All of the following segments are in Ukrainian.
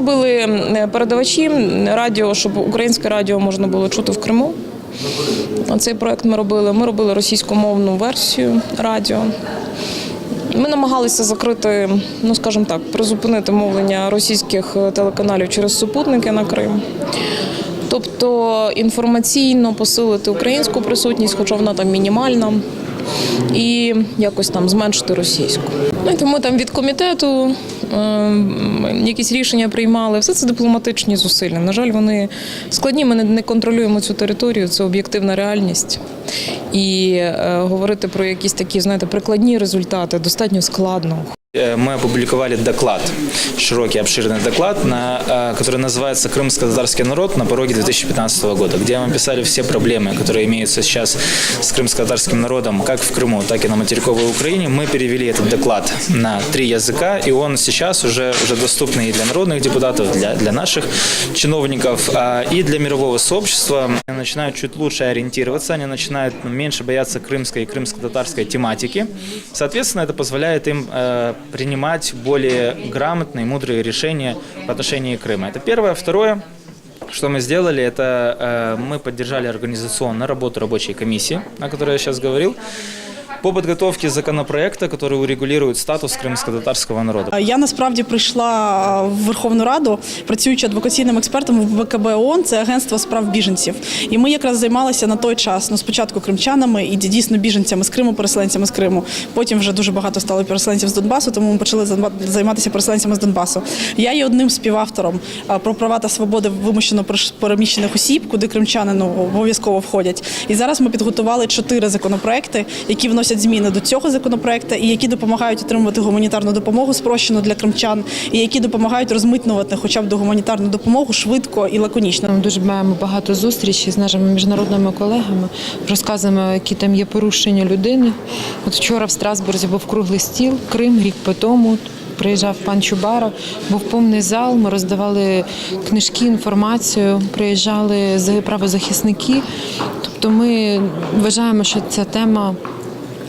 робили передавачі радіо, щоб українське радіо можна було чути в Криму. Цей проект ми робили. Ми робили російськомовну версію радіо. Ми намагалися закрити, ну скажімо так, призупинити мовлення російських е, телеканалів через супутники на Крим. Тобто інформаційно посилити українську присутність, хоча вона там мінімальна, і якось там зменшити російську. Ну, тому там від комітету е, якісь рішення приймали. Все це дипломатичні зусилля. На жаль, вони складні. Ми не- контролюємо цю територію, це об'єктивна реальність. І е, говорити про якісь такі, знаєте, прикладні результати достатньо складно. Э, Мы опубликовали доклад, широкий, обширный доклад, на, э, который называется «Крымско-татарский народ на пороге 2015 года», где мы описали все проблемы, которые имеются сейчас с крымско-татарским народом, как в Крыму, так и на материковой Украине. Мы перевели этот доклад на три языка, и он сейчас уже, уже доступный и для народных депутатов, для, для наших чиновников, а, и для мирового сообщества. Они начинают чуть лучше ориентироваться, они начинают меньше бояться крымской и крымско-татарской тематики. Соответственно, это позволяет им э, принимать более грамотные, мудрые решения в отношении Крыма. Это первое. Второе, что мы сделали, это э, мы поддержали организационно работу рабочей комиссии, о которой я сейчас говорил, по подготовке законопроекта, который урегулирует статус крымско-татарского народа. Я насправді прийшла в Верховну Раду, працюючи адвокаційним експертом в ВКБ ООН, це агентство справ біженців. І ми якраз займалися на той час ну спочатку кримчанами і дійсно біженцями з Криму, переселенцями з Криму. Потім вже дуже багато стало переселенців з Донбасу, тому ми почали займатися переселенцями з Донбасу. Я є одним співавтором про права та свободи вимушено переміщених осіб, куди кримчани ну, обов'язково входять. І зараз ми підготували чотири законопроекти, які вносять зміни до цього законопроекту і які допомагають отримувати гуманітарну допомогу спрощену для кримчан, і які допомагають розмитнувати хоча б до гуманітарну допомогу швидко і лаконічно. Ми дуже маємо багато зустрічей з нашими міжнародними колегами, розказуємо, які там є порушення людини. От вчора в Страсбурзі був круглий стіл, Крим, рік по тому. Приїжджав пан Чубаров, був повний зал. Ми роздавали книжки, інформацію, приїжджали правозахисники. Тобто ми вважаємо, що ця тема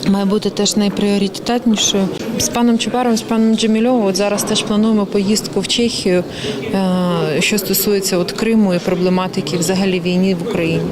має бути теж найпріоритетнішою. З паном Чупаром, з паном Джемільовим от зараз теж плануємо поїздку в Чехію, е, що стосується от Криму і проблематики взагалі війни в Україні.